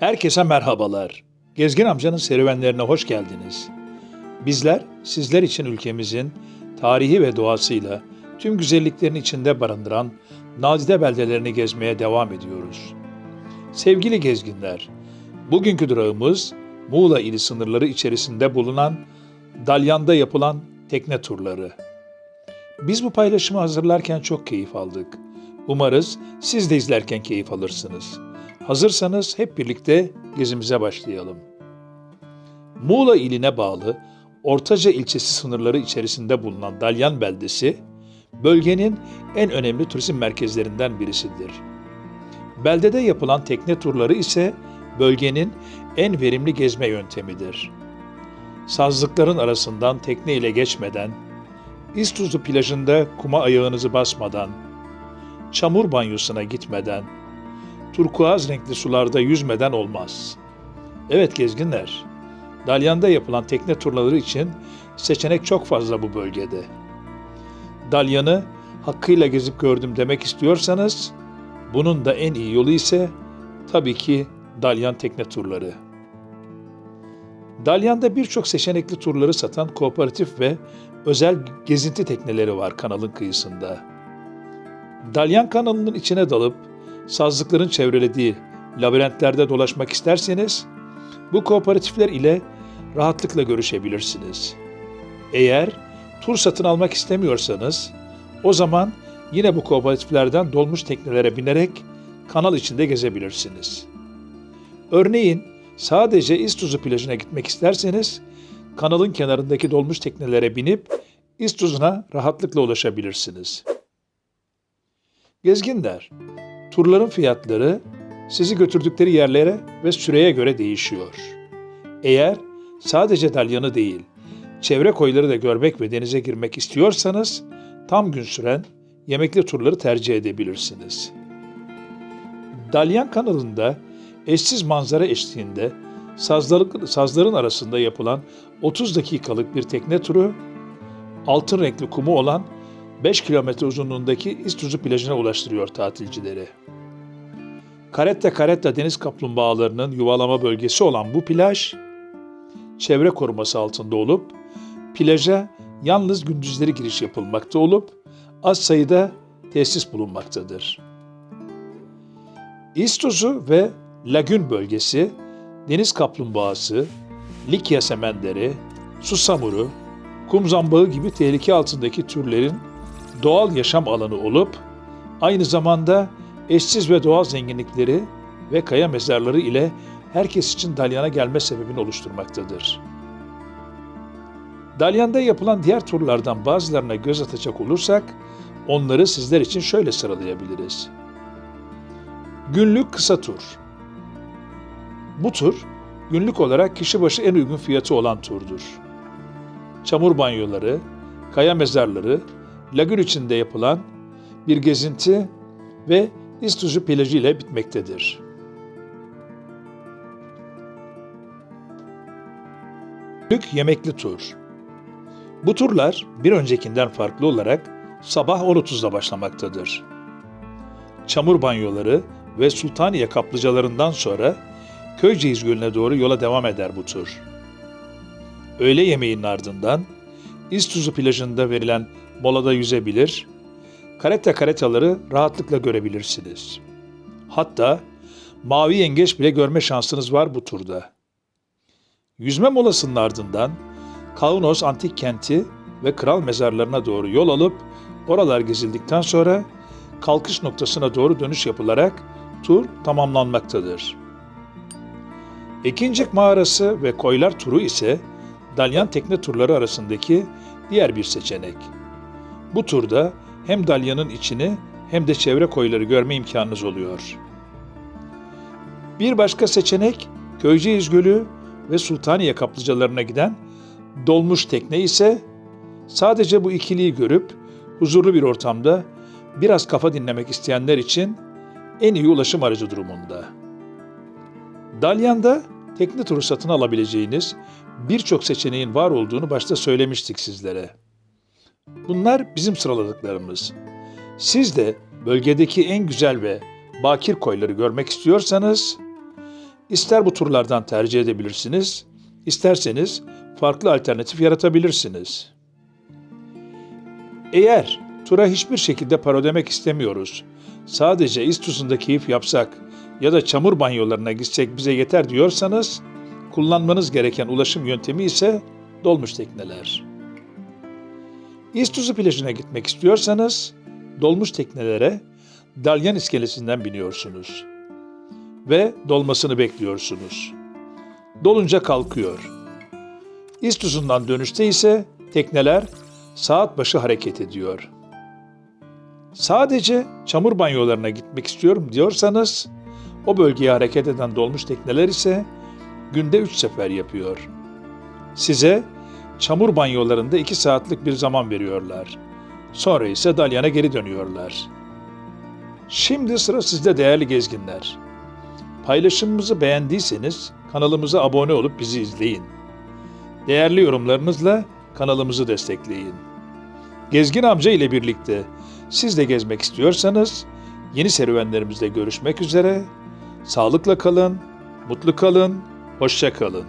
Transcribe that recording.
Herkese merhabalar. Gezgin amcanın serüvenlerine hoş geldiniz. Bizler sizler için ülkemizin tarihi ve doğasıyla tüm güzelliklerini içinde barındıran nadide beldelerini gezmeye devam ediyoruz. Sevgili gezginler, bugünkü durağımız Muğla ili sınırları içerisinde bulunan Dalyan'da yapılan tekne turları. Biz bu paylaşımı hazırlarken çok keyif aldık. Umarız siz de izlerken keyif alırsınız. Hazırsanız hep birlikte gezimize başlayalım. Muğla iline bağlı Ortaca ilçesi sınırları içerisinde bulunan Dalyan beldesi, bölgenin en önemli turizm merkezlerinden birisidir. Beldede yapılan tekne turları ise bölgenin en verimli gezme yöntemidir. Sazlıkların arasından tekne ile geçmeden, İztuzu plajında kuma ayağınızı basmadan, çamur banyosuna gitmeden, turkuaz renkli sularda yüzmeden olmaz. Evet gezginler, Dalyan'da yapılan tekne turları için seçenek çok fazla bu bölgede. Dalyan'ı hakkıyla gezip gördüm demek istiyorsanız, bunun da en iyi yolu ise tabii ki Dalyan tekne turları. Dalyan'da birçok seçenekli turları satan kooperatif ve özel gezinti tekneleri var kanalın kıyısında. Dalyan kanalının içine dalıp sazlıkların çevrelediği labirentlerde dolaşmak isterseniz bu kooperatifler ile rahatlıkla görüşebilirsiniz. Eğer tur satın almak istemiyorsanız o zaman yine bu kooperatiflerden dolmuş teknelere binerek kanal içinde gezebilirsiniz. Örneğin sadece İztuzu plajına gitmek isterseniz kanalın kenarındaki dolmuş teknelere binip İztuzu'na rahatlıkla ulaşabilirsiniz. Gezginler, turların fiyatları sizi götürdükleri yerlere ve süreye göre değişiyor. Eğer sadece Dalyan'ı değil, çevre koyları da görmek ve denize girmek istiyorsanız tam gün süren yemekli turları tercih edebilirsiniz. Dalyan kanalında eşsiz manzara eşliğinde sazların, arasında yapılan 30 dakikalık bir tekne turu, altın renkli kumu olan 5 kilometre uzunluğundaki İztuzu plajına ulaştırıyor tatilcileri. Caretta Caretta deniz kaplumbağalarının yuvalama bölgesi olan bu plaj, çevre koruması altında olup, plaja yalnız gündüzleri giriş yapılmakta olup, az sayıda tesis bulunmaktadır. İztuzu ve Lagün bölgesi, deniz kaplumbağası, Likya semenderi, susamuru, kum zambağı gibi tehlike altındaki türlerin doğal yaşam alanı olup, aynı zamanda eşsiz ve doğal zenginlikleri ve kaya mezarları ile herkes için Dalyan'a gelme sebebini oluşturmaktadır. Dalyan'da yapılan diğer turlardan bazılarına göz atacak olursak, onları sizler için şöyle sıralayabiliriz. Günlük kısa tur. Bu tur, günlük olarak kişi başı en uygun fiyatı olan turdur. Çamur banyoları, kaya mezarları, lagün içinde yapılan bir gezinti ve İztuzu plajı ile bitmektedir. Günlük yemekli tur. Bu turlar bir öncekinden farklı olarak sabah 10.30'da başlamaktadır. Çamur banyoları ve Sultaniye kaplıcalarından sonra Köyceğiz Gölü'ne doğru yola devam eder bu tur. Öğle yemeğinin ardından İztuzu plajında verilen molada yüzebilir, karetta karetaları rahatlıkla görebilirsiniz. Hatta mavi yengeç bile görme şansınız var bu turda. Yüzme molasının ardından Kaunos antik kenti ve kral mezarlarına doğru yol alıp oralar gezildikten sonra kalkış noktasına doğru dönüş yapılarak tur tamamlanmaktadır. Ekincik mağarası ve koylar turu ise Dalyan tekne turları arasındaki diğer bir seçenek. Bu turda hem Dalyan'ın içini hem de çevre koyları görme imkanınız oluyor. Bir başka seçenek Köyceğiz Gölü ve Sultaniye kaplıcalarına giden dolmuş tekne ise sadece bu ikiliyi görüp huzurlu bir ortamda biraz kafa dinlemek isteyenler için en iyi ulaşım aracı durumunda. Dalyan'da tekne turu satın alabileceğiniz birçok seçeneğin var olduğunu başta söylemiştik sizlere. Bunlar bizim sıraladıklarımız. Siz de bölgedeki en güzel ve bakir koyları görmek istiyorsanız İster bu turlardan tercih edebilirsiniz, isterseniz farklı alternatif yaratabilirsiniz. Eğer tura hiçbir şekilde para ödemek istemiyoruz, sadece İstus'unda keyif yapsak ya da çamur banyolarına gitsek bize yeter diyorsanız, kullanmanız gereken ulaşım yöntemi ise dolmuş tekneler. İstuzu plajına gitmek istiyorsanız, dolmuş teknelere Dalyan iskelesinden biniyorsunuz ve dolmasını bekliyorsunuz. Dolunca kalkıyor. İstuzundan dönüşte ise tekneler saat başı hareket ediyor. Sadece çamur banyolarına gitmek istiyorum diyorsanız o bölgeye hareket eden dolmuş tekneler ise günde 3 sefer yapıyor. Size çamur banyolarında 2 saatlik bir zaman veriyorlar. Sonra ise Dalyan'a geri dönüyorlar. Şimdi sıra sizde değerli gezginler. Paylaşımımızı beğendiyseniz kanalımıza abone olup bizi izleyin. Değerli yorumlarınızla kanalımızı destekleyin. Gezgin amca ile birlikte siz de gezmek istiyorsanız yeni serüvenlerimizde görüşmek üzere. Sağlıkla kalın, mutlu kalın, hoşça kalın.